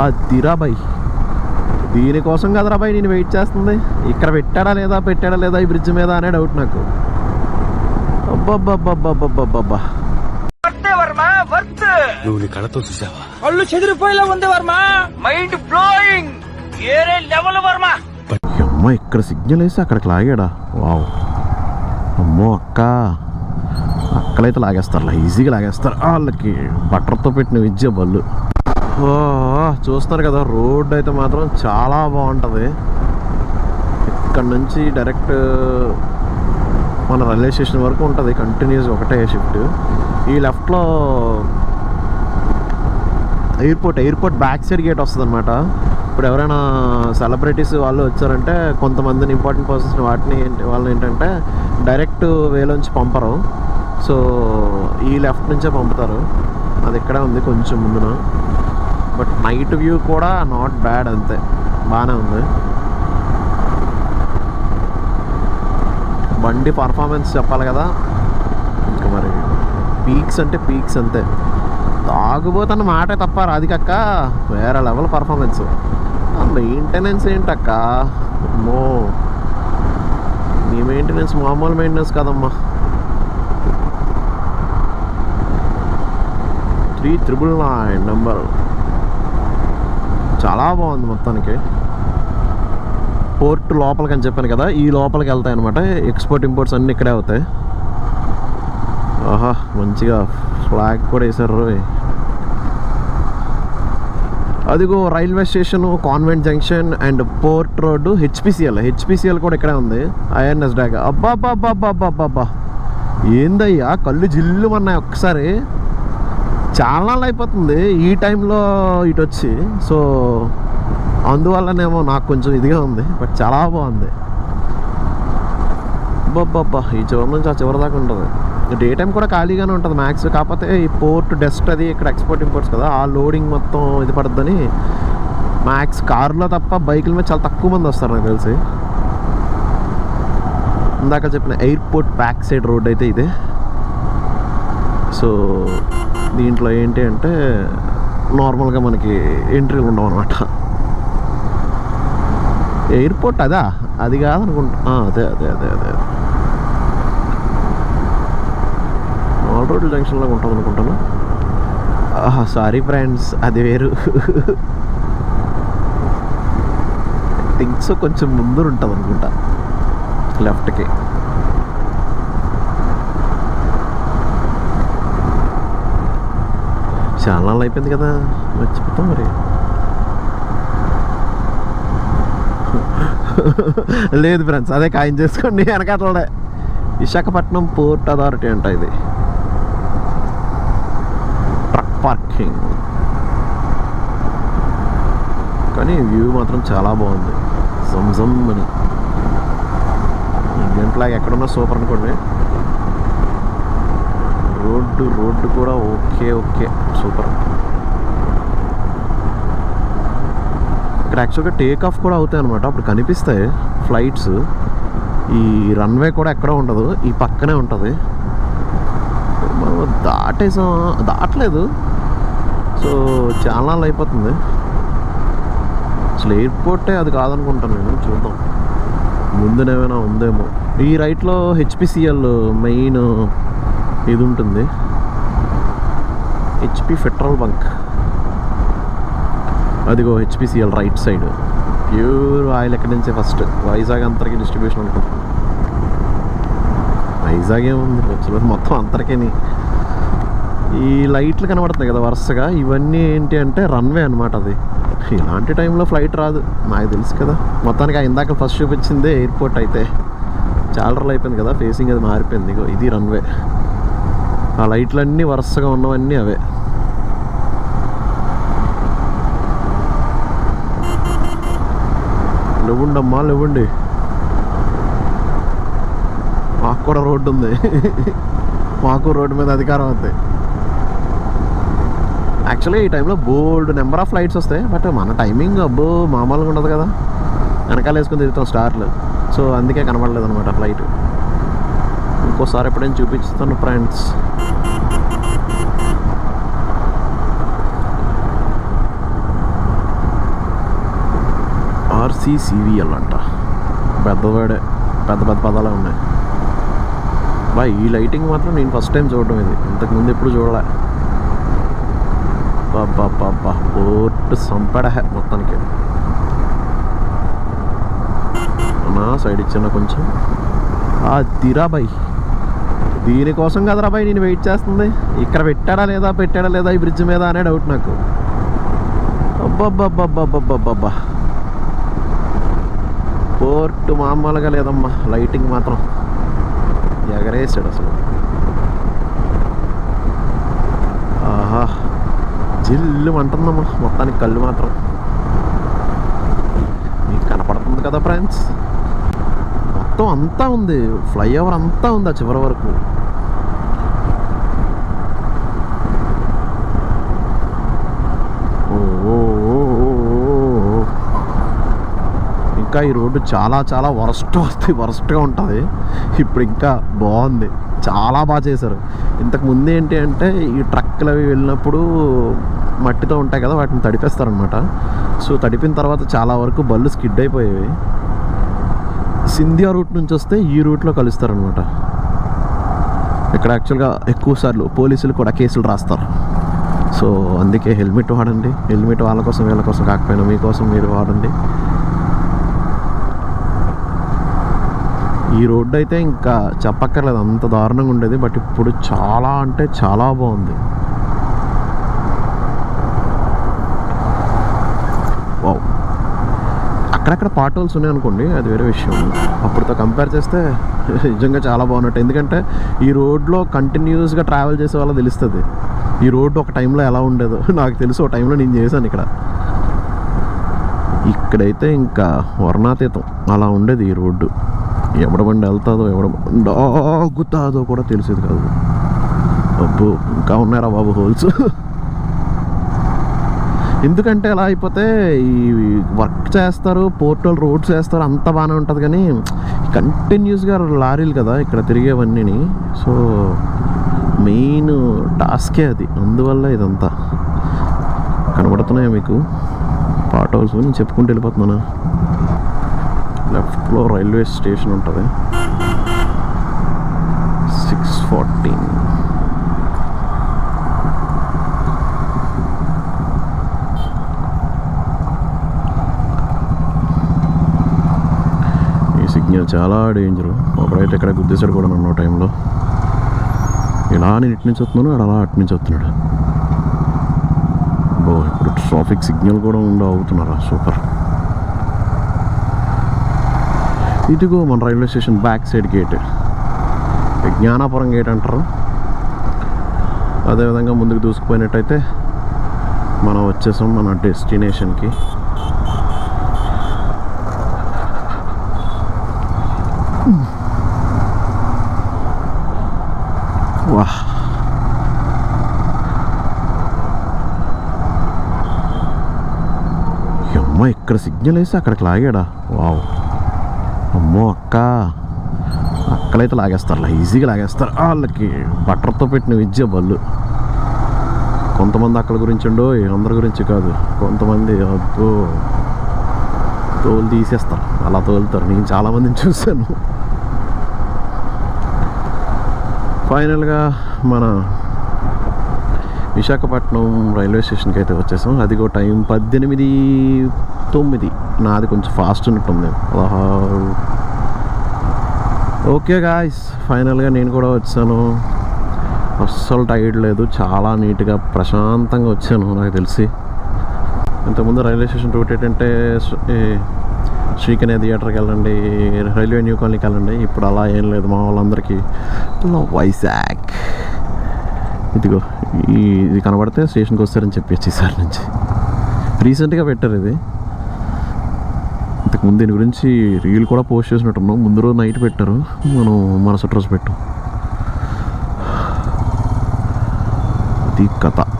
ఆ దిరాబాయ్. దీనికోసం కదరా బాయ్ నేను వెయిట్ చేస్తుంది. ఇక్కడ పెట్టాడా లేదా పెట్టాడా లేదా ఈ బ్రిడ్జ్ మీద అనే డౌట్ నాకు. అబ్బబ్బబ్బబ్బబ్బబ్బబ్బా నువ్వు నీ కళ్ళతో చూసావా? కళ్ళు చెదిరిపోయేలా ఉంది వర్మ. మైండ్ బ్లోయింగ్ ఏరే లెవెల్ వర్మ. అమ్మ ఇక్కడ సిగ్నల్ వేసి అక్కడికి లాగాడా? వావ్ అమ్మో అక్క. అక్కలైతే లాగేస్తారు ఈజీగా లాగేస్తారు. వాళ్ళకి బట్టర్తో పెట్టిన విద్య బళ్ళు చూస్తున్నారు కదా రోడ్ అయితే మాత్రం చాలా బాగుంటుంది. ఇక్కడ నుంచి డైరెక్ట్ మన రైల్వే స్టేషన్ వరకు ఉంటుంది కంటిన్యూస్ ఒకటే షిఫ్ట్ ఈ లెఫ్ట్లో airport airport back side gate వస్తుంది అనమాట ఇప్పుడు ఎవరైనా సెలబ్రిటీస్ వాళ్ళు వచ్చారంటే కొంతమందిని ఇంపార్టెంట్ పర్సన్స్ వాటిని వాళ్ళని ఏంటంటే డైరెక్ట్ వేలోంచి పంపరు. సో ఈ లెఫ్ట్ నుంచే పంపుతారు. అది ఇక్కడే ఉంది కొంచెం ముందున. బట్ నైట్ వ్యూ కూడా నాట్ బ్యాడ్ అంతే. బాగానే ఉంది. బండి పర్ఫార్మెన్స్ చెప్పాలి కదా. ఇంకా మరి పీక్స్ అంటే పీక్స్ అంతే. తాగుబోతున్న మాటే తప్ప రాధికక్క వేరే లెవెల్ పర్ఫార్మెన్స్ మెయింటెనెన్స్ ఏంటక్క? అమ్మో. నీ మెయింటెనెన్స్ మామూలు మెయింటెనెన్స్ కదమ్మా. త్రీ త్రిబుల్ నైన్ నెంబర్ చాలా బాగుంది మొత్తానికి. పోర్ట్ లోపలికి అని చెప్పాను కదా ఈ లోపలికి వెళ్తాయి అనమాట ఎక్స్పోర్ట్ ఇంపోర్ట్స్ అన్నీ ఇక్కడే అవుతాయి. ఆహా మంచిగా ఫ్లాగ్ కూడా వేసారు రోయ్. అదిగో railway station convent junction and port road HPCL HPCL కూడా ఇక్కడే ఉంది ఐఎన్ఎస్ డాగ్ అబ్బా అబ్బా అబ్బా అబ్బా అబ్బా అబ్బా అబ్బా ఏందయ్యా కళ్ళు జిల్లు అన్నాయి ఒక్కసారి. చాలా నాళ్ళు అయిపోతుంది ఈ టైంలో ఇటు వచ్చి సో అందువల్లనేమో నాకు కొంచెం ఇదిగా ఉంది బట్ చాలా బాగుంది. అబ్బబ్బబ్బా ఈ చివరి నుంచి ఆ చివరి దాకా ఉంటుంది. డే టైం కూడా ఖాళీగానే ఉంటుంది మ్యాక్స్. కాకపోతే ఈ పోర్ట్ డస్ట్ అది ఇక్కడ ఎక్స్పోర్ట్ ఇంపోర్ట్స్ కదా ఆ లోడింగ్ మొత్తం ఇది పడుతుందని మ్యాక్స్ కార్లో తప్ప బైకుల మీద చాలా తక్కువ మంది వస్తారు నాకు తెలిసి. ఇందాక చెప్పిన ఎయిర్పోర్ట్ బ్యాక్ సైడ్ రోడ్ అయితే ఇదే. సో దీంట్లో ఏంటి అంటే నార్మల్గా మనకి ఎంట్రీలు ఉండవు అనమాట ఎయిర్పోర్ట్ అదా? అది కాదనుకుంటా. అదే అదే అదే అదే. ఆల్ జంక్షన్లో ఉంటుంది అనుకుంటాను ఆహా సారీ ఫ్రెండ్స్ అది వేరు. థింగ్స్ కొంచెం ముందు ఉంటుంది అనుకుంటా లెఫ్ట్కి. చాలా నాళ్ళు అయిపోయింది కదా. మర్చిపోతాం మరి. లేదు ఫ్రెండ్స్ అదే ఖాయం చేసుకోండి వెనకాతలే విశాఖపట్నం పోర్ట్ అథారిటీ అంట ఇది. Truck parking. కానీ వ్యూ మాత్రం చాలా బాగుంది. జమ్ అని. ఇండియన్ ఫ్లాగ్ ఎక్కడున్నా సూపర్ అనుకోండి. రోడ్డు రోడ్డు కూడా ఓకే ఓకే. సూపర్. ఇక్కడ యాక్చువల్గా టేక్ ఆఫ్ కూడా అవుతాయి అనమాట అప్పుడు కనిపిస్తాయి ఫ్లైట్స్. ఈ రన్వే కూడా ఎక్కడ ఉండదు ఈ పక్కనే ఉంటుంది. మనం దాటేసాం దాటలేదు. సో చాలా అయిపోతుంది. అసలు ఎయిర్పోర్టే అది కాదనుకుంటాను నేను చూద్దాం. ముందునేమైనా ఉందేమో. ఈ రైట్లో హెచ్పిసిఎల్ మెయిన్ ఇది ఉంటుంది హెచ్పి పెట్రోల్ బంక్ అదిగో HPCL right side pure oil ఎక్కడి నుంచే ఫస్ట్ వైజాగ్ అంతరికి డిస్ట్రిబ్యూషన్ అనుకుంటున్నాను వైజాగ్ ఏముంది? మొత్తం అంతరికేని. ఈ లైట్లు కనబడుతున్నాయి కదా వరుసగా. ఇవన్నీ ఏంటి అంటే రన్వే అనమాట అది. ఇలాంటి టైంలో ఫ్లైట్ రాదు. నాకు తెలుసు కదా. మొత్తానికి ఆ ఇందాక ఫస్ట్ చూపించిందే ఎయిర్పోర్ట్ అయితే. చాలా అయిపోయింది కదా. ఫేసింగ్ అది మారిపోయింది. ఇగో ఇది రన్వే ఆ లైట్లన్నీ వరుసగా ఉన్నవన్నీ అవే. లేవుండమ్మా లేవండి. మాకు కూడా రోడ్డు ఉంది మాకు రోడ్డు మీద అధికారం ఉంది యాక్చువల్లీ ఈ టైంలో బోల్డ్ నెంబర్ ఆఫ్ లైట్స్ వస్తాయి బట్ మన టైమింగ్ అబ్బో మామూలుగా ఉండదు కదా. వెనకాల వేసుకుని తిరుగుతాం స్టార్లు. సో అందుకే కనబడలేదు అనమాట ఫ్లైట్ ఇంకోసారి ఎప్పుడైనా చూపిస్తాను ఫ్రెండ్స్. ఆర్సీసీవీఎల్ అంట. పెద్దవాడే పెద్ద పెద్ద పదాలే ఉన్నాయి. బాయ్ ఈ లైటింగ్ మాత్రం నేను ఫస్ట్ టైం చూడడం ఇది. ఇంతకుముందు ఎప్పుడు చూడలే. బాబా పోర్ట్ సంపడ మొత్తానికి. నా సైడ్ ఇచ్చిన కొంచెం? ఆ దిరాబాయ్ దీనికోసం కదరా బాయ్ నేను వెయిట్ చేస్తుంది. ఇక్కడ పెట్టాడా లేదా పెట్టాడా లేదా ఈ బ్రిడ్జ్ మీద అనే డౌట్ నాకు. అబ్బబ్బబ్బబ్బబ్బబ్బబ్బా పోర్టు మామూలుగా లేదమ్మా. లైటింగ్ మాత్రం ఎగరేసాడు అసలు. ఆహా జిల్లు అంటుందమ్మా. మొత్తానికి కళ్ళు మాత్రం. మీకు కనపడుతుంది కదా ఫ్రెండ్స్? మొత్తం అంతా ఉంది. ఫ్లైఓవర్ అంతా ఉంది ఆ చివరి వరకు. ఇంకా ఈ రోడ్డు చాలా చాలా వరస్ట్ వస్తుంది వరస్ట్గా ఉంటుంది. ఇప్పుడు ఇంకా బాగుంది. చాలా బాగా చేశారు. ఇంతకు ముందు ఏంటి అంటే ఈ ట్రక్కులు అవి వెళ్ళినప్పుడు మట్టితో ఉంటాయి కదా వాటిని తడిపేస్తారనమాట సో తడిపిన తర్వాత చాలా వరకు బళ్ళు స్కిడ్ అయిపోయేవి. సింధియా రూట్ నుంచి వస్తే ఈ రూట్లో కలుస్తారనమాట ఇక్కడ యాక్చువల్గా ఎక్కువ సార్లు పోలీసులు కూడా కేసులు రాస్తారు. సో అందుకే హెల్మెట్ వాడండి. హెల్మెట్ వాళ్ళ కోసం వీళ్ళ కోసం కాకపోయినా మీకోసం మీరు వాడండి. ఈ రోడ్డు అయితే ఇంకా చెప్పక్కర్లేదు అంత దారుణంగా ఉండేది బట్ ఇప్పుడు చాలా అంటే చాలా బాగుంది. వావ్. అక్కడక్కడ పార్ట్ హోల్స్ ఉన్నాయి అనుకోండి అది వేరే విషయం. అప్పుడుతో కంపేర్ చేస్తే నిజంగా చాలా బాగున్నట్టు. ఎందుకంటే ఈ రోడ్లో కంటిన్యూస్గా ట్రావెల్ చేసే వాళ్ళ తెలుస్తుంది. ఈ రోడ్డు ఒక టైంలో ఎలా ఉండేదో. నాకు తెలుసు ఒక టైంలో నేను చేశాను ఇక్కడ. ఇక్కడైతే ఇంకా వర్ణాతీతం అలా ఉండేది ఈ రోడ్డు. ఎవడ బండి వెళ్తాదో ఎవడ బండి ఆగుతాదో కూడా తెలిసేది కాదు. అబ్బో ఇంకా ఉన్నారా బాబు హోల్స్? ఎందుకంటే ఎలా అయిపోతే ఈ వర్క్ చేస్తారు పోర్టల్ రోడ్స్ వేస్తారు అంత బాగానే ఉంటుంది కానీ కంటిన్యూస్గా లారీలు కదా ఇక్కడ తిరిగేవన్నీ సో మెయిన్ టాస్కే అది. అందువల్ల ఇదంతా కనబడుతున్నాయా మీకు? పార్ట్ హౌస్ నేను చెప్పుకుంటూ వెళ్ళిపోతున్నాను? లెఫ్ట్లో రైల్వే స్టేషన్ ఉంటుంది. సిక్స్ ఫార్టీన్ ఈ సిగ్నల్ చాలా డేంజరు. ఒకడైతే ఎక్కడ గుద్దేశాడు కూడా నన్ను టైంలో. ఇలా నేను ఇటు నుంచి వస్తున్నాను ఆడు అలా అటు నుంచి వస్తున్నాడు. బో ఇప్పుడు ట్రాఫిక్ సిగ్నల్ కూడా ఉండ అవుతున్నారా సూపర్. ఇదిగో మన railway station back side gate Gnanapuram gate అంటారు. అదేవిధంగా ముందుకు దూసుకుపోయినట్టయితే మనం వచ్చేసాం మన డెస్టినేషన్కి వా అమ్మ ఇక్కడ సిగ్నల్ వేసి అక్కడికి లాగాడా? వావ్. అమ్మో అక్క. అక్కలైతే లాగేస్తారు ఈజీగా లాగేస్తారు. వాళ్ళకి బట్టర్తో పెట్టిన విద్య బళ్ళు. కొంతమంది అక్కల గురించి ఉండో అందరి గురించి కాదు. కొంతమంది అబ్బో తోలు తీసేస్తారు. అలా తోలుతారు. నేను చాలామందిని చూశాను. ఫైనల్గా మన విశాఖపట్నం రైల్వే స్టేషన్కి అయితే వచ్చేసాం. అదిగో టైం పద్దెనిమిది తొమ్మిది. నాది కొంచెం ఫాస్ట్ ఉన్నట్టుంది. పదహారు. ఓకే గాయస్ ఫైనల్గా నేను కూడా వచ్చాను. అస్సలు టైర్డ్ లేదు. చాలా నీట్గా ప్రశాంతంగా వచ్చాను నాకు తెలిసి. ఇంతకుముందు రైల్వే స్టేషన్ రూట్ ఏంటంటే శ్రీకనే థియేటర్కి వెళ్ళండి రైల్వే న్యూ కాలనీకి వెళ్ళండి. ఇప్పుడు అలా ఏం లేదు మా వాళ్ళందరికీ. వైజాగ్ ఇదిగో ఈ ఇది కనబడితే స్టేషన్కి వస్తారని చెప్పి ఈసారి నుంచి. రీసెంట్గా పెట్టారు ఇది. ఇంతకుముందు దీని గురించి రీల్ కూడా పోస్ట్ చేసినట్టున్నాం. ముందు రోజు నైట్ పెట్టారు. మనం మరుసటి రోజు పెట్టాం. ఇది కథ.